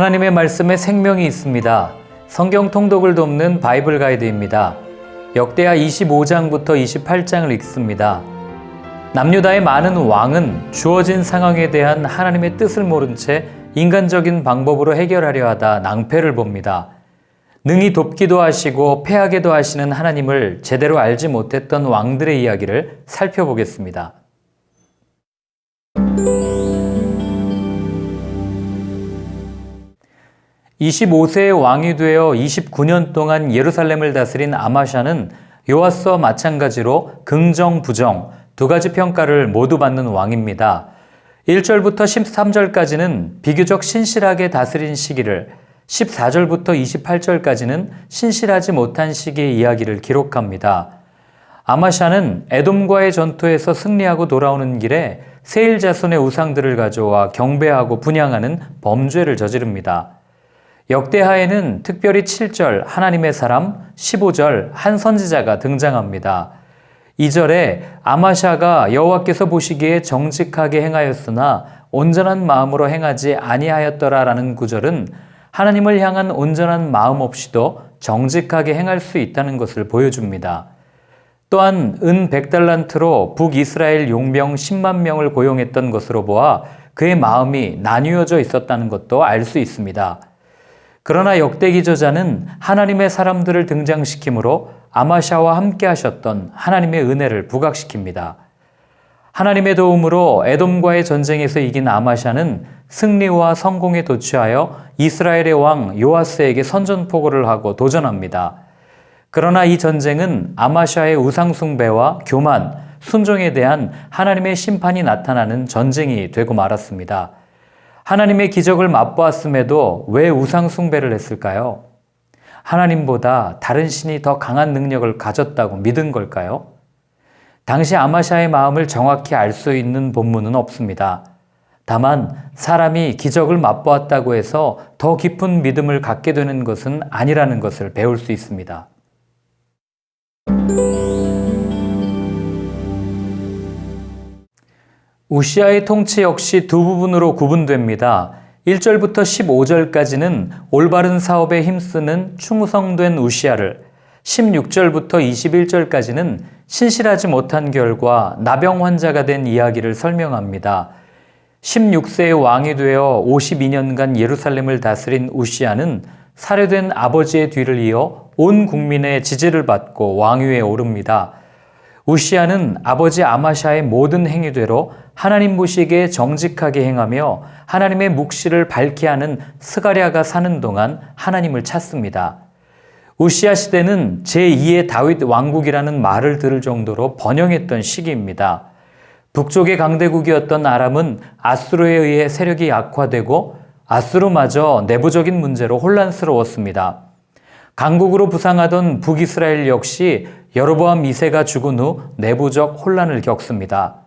하나님의 말씀에 생명이 있습니다. 성경 통독을 돕는 바이블 가이드입니다. 역대하 25장부터 28장을 읽습니다. 남유다의 많은 왕은 주어진 상황에 대한 하나님의 뜻을 모른 채 인간적인 방법으로 해결하려 하다 낭패를 봅니다. 능히 돕기도 하시고 패하게도 하시는 하나님을 제대로 알지 못했던 왕들의 이야기를 살펴보겠습니다. 25세의 왕이 되어 29년 동안 예루살렘을 다스린 아마샤는 요아스와 마찬가지로 긍정, 부정 두 가지 평가를 모두 받는 왕입니다. 1절부터 13절까지는 비교적 신실하게 다스린 시기를 14절부터 28절까지는 신실하지 못한 시기의 이야기를 기록합니다. 아마샤는 에돔과의 전투에서 승리하고 돌아오는 길에 세일 자손의 우상들을 가져와 경배하고 분양하는 범죄를 저지릅니다. 역대하에는 특별히 7절 하나님의 사람, 15절 한 선지자가 등장합니다. 2절에 아마샤가 여호와께서 보시기에 정직하게 행하였으나 온전한 마음으로 행하지 아니하였더라라는 구절은 하나님을 향한 온전한 마음 없이도 정직하게 행할 수 있다는 것을 보여줍니다. 또한 은 100달란트로 북이스라엘 용병 10만 명을 고용했던 것으로 보아 그의 마음이 나뉘어져 있었다는 것도 알 수 있습니다. 그러나 역대 기 저자는 하나님의 사람들을 등장시키므로 아마샤와 함께 하셨던 하나님의 은혜를 부각시킵니다. 하나님의 도움으로 에돔과의 전쟁에서 이긴 아마샤는 승리와 성공에 도취하여 이스라엘의 왕 요아스에게 선전포고를 하고 도전합니다. 그러나 이 전쟁은 아마샤의 우상숭배와 교만, 순종에 대한 하나님의 심판이 나타나는 전쟁이 되고 말았습니다. 하나님의 기적을 맛보았음에도 왜 우상숭배를 했을까요? 하나님보다 다른 신이 더 강한 능력을 가졌다고 믿은 걸까요? 당시 아마샤의 마음을 정확히 알 수 있는 본문은 없습니다. 다만 사람이 기적을 맛보았다고 해서 더 깊은 믿음을 갖게 되는 것은 아니라는 것을 배울 수 있습니다. 우시아의 통치 역시 두 부분으로 구분됩니다. 1절부터 15절까지는 올바른 사업에 힘쓰는 충성된 우시아를, 16절부터 21절까지는 신실하지 못한 결과 나병 환자가 된 이야기를 설명합니다. 16세의 왕이 되어 52년간 예루살렘을 다스린 우시아는 살해된 아버지의 뒤를 이어 온 국민의 지지를 받고 왕위에 오릅니다. 우시아는 아버지 아마샤의 모든 행위대로 하나님 보시기에 정직하게 행하며 하나님의 묵시를 밝게 하는 스가랴가 사는 동안 하나님을 찾습니다. 우시아 시대는 제2의 다윗 왕국이라는 말을 들을 정도로 번영했던 시기입니다. 북쪽의 강대국이었던 아람은 아수르에 의해 세력이 약화되고 아수르마저 내부적인 문제로 혼란스러웠습니다. 강국으로 부상하던 북이스라엘 역시 여로보암 2세가 죽은 후 내부적 혼란을 겪습니다.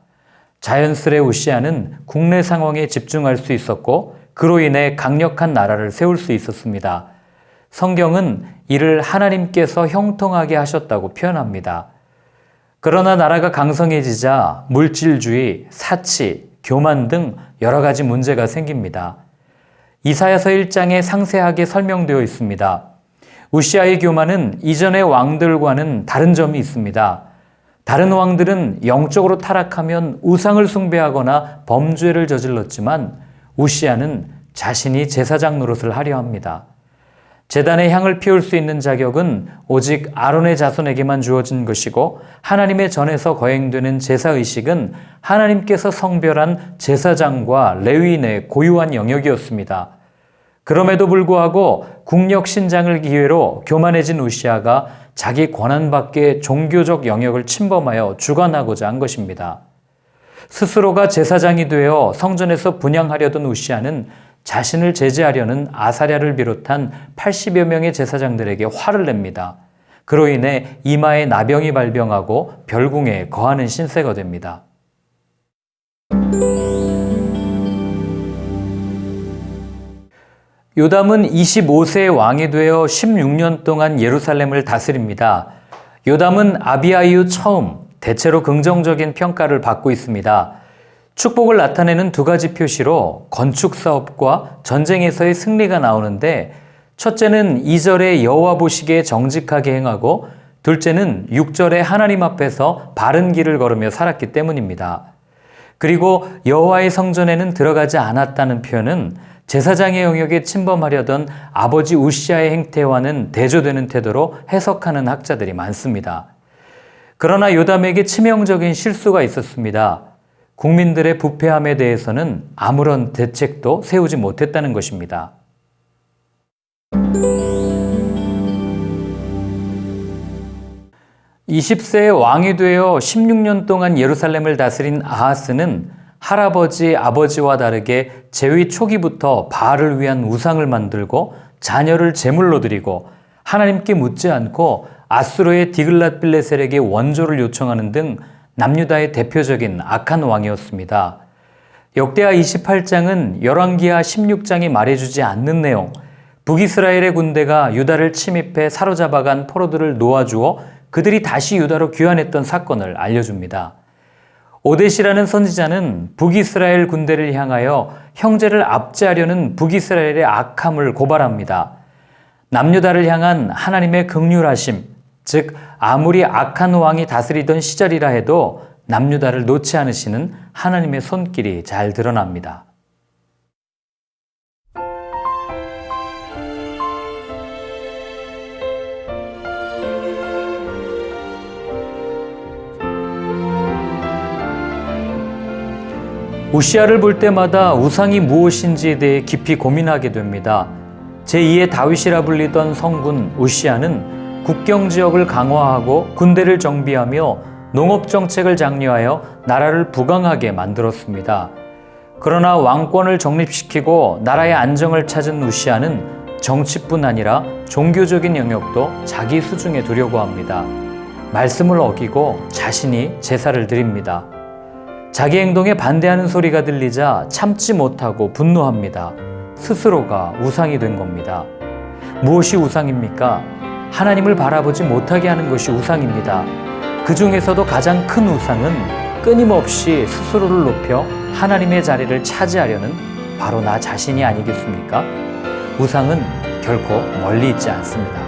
자연스레 우시아는 국내 상황에 집중할 수 있었고 그로 인해 강력한 나라를 세울 수 있었습니다. 성경은 이를 하나님께서 형통하게 하셨다고 표현합니다. 그러나 나라가 강성해지자 물질주의, 사치, 교만 등 여러 가지 문제가 생깁니다. 이사야서 1장에 상세하게 설명되어 있습니다. 우시아의 교만은 이전의 왕들과는 다른 점이 있습니다. 다른 왕들은 영적으로 타락하면 우상을 숭배하거나 범죄를 저질렀지만 우시아는 자신이 제사장 노릇을 하려 합니다. 재단에 향을 피울 수 있는 자격은 오직 아론의 자손에게만 주어진 것이고 하나님의 전에서 거행되는 제사 의식은 하나님께서 성별한 제사장과 레위인의 고유한 영역이었습니다. 그럼에도 불구하고 국력 신장을 기회로 교만해진 우시아가 자기 권한 밖의 종교적 영역을 침범하여 주관하고자 한 것입니다. 스스로가 제사장이 되어 성전에서 분양하려던 우시아는 자신을 제재하려는 아사랴를 비롯한 80여 명의 제사장들에게 화를 냅니다. 그로 인해 이마에 나병이 발병하고 별궁에 거하는 신세가 됩니다. 요담은 25세의 왕이 되어 16년 동안 예루살렘을 다스립니다. 요담은 아비아 이후 처음 대체로 긍정적인 평가를 받고 있습니다. 축복을 나타내는 두 가지 표시로 건축 사업과 전쟁에서의 승리가 나오는데 첫째는 2절에 여호와 보시기에 정직하게 행하고 둘째는 6절에 하나님 앞에서 바른 길을 걸으며 살았기 때문입니다. 그리고 여호와의 성전에는 들어가지 않았다는 표현은 제사장의 영역에 침범하려던 아버지 우시아의 행태와는 대조되는 태도로 해석하는 학자들이 많습니다. 그러나 요담에게 치명적인 실수가 있었습니다. 국민들의 부패함에 대해서는 아무런 대책도 세우지 못했다는 것입니다. 20세에 왕이 되어 16년 동안 예루살렘을 다스린 아하스는 할아버지, 아버지와 다르게 제위 초기부터 바알을 위한 우상을 만들고 자녀를 제물로 드리고 하나님께 묻지 않고 아수르의 디글랏 빌레셀에게 원조를 요청하는 등 남유다의 대표적인 악한 왕이었습니다. 역대하 28장은 열왕기하 16장이 말해주지 않는 내용, 북이스라엘의 군대가 유다를 침입해 사로잡아간 포로들을 놓아주어 그들이 다시 유다로 귀환했던 사건을 알려줍니다. 오데시라는 선지자는 북이스라엘 군대를 향하여 형제를 압제하려는 북이스라엘의 악함을 고발합니다. 남유다를 향한 하나님의 극률하심, 즉 아무리 악한 왕이 다스리던 시절이라 해도 남유다를 놓지 않으시는 하나님의 손길이 잘 드러납니다. 우시아를 볼 때마다 우상이 무엇인지에 대해 깊이 고민하게 됩니다. 제2의 다윗이라 불리던 성군 우시아는 국경 지역을 강화하고 군대를 정비하며 농업 정책을 장려하여 나라를 부강하게 만들었습니다. 그러나 왕권을 정립시키고 나라의 안정을 찾은 우시아는 정치뿐 아니라 종교적인 영역도 자기 수중에 두려고 합니다. 말씀을 어기고 자신이 제사를 드립니다. 자기 행동에 반대하는 소리가 들리자 참지 못하고 분노합니다. 스스로가 우상이 된 겁니다. 무엇이 우상입니까? 하나님을 바라보지 못하게 하는 것이 우상입니다. 그 중에서도 가장 큰 우상은 끊임없이 스스로를 높여 하나님의 자리를 차지하려는 바로 나 자신이 아니겠습니까? 우상은 결코 멀리 있지 않습니다.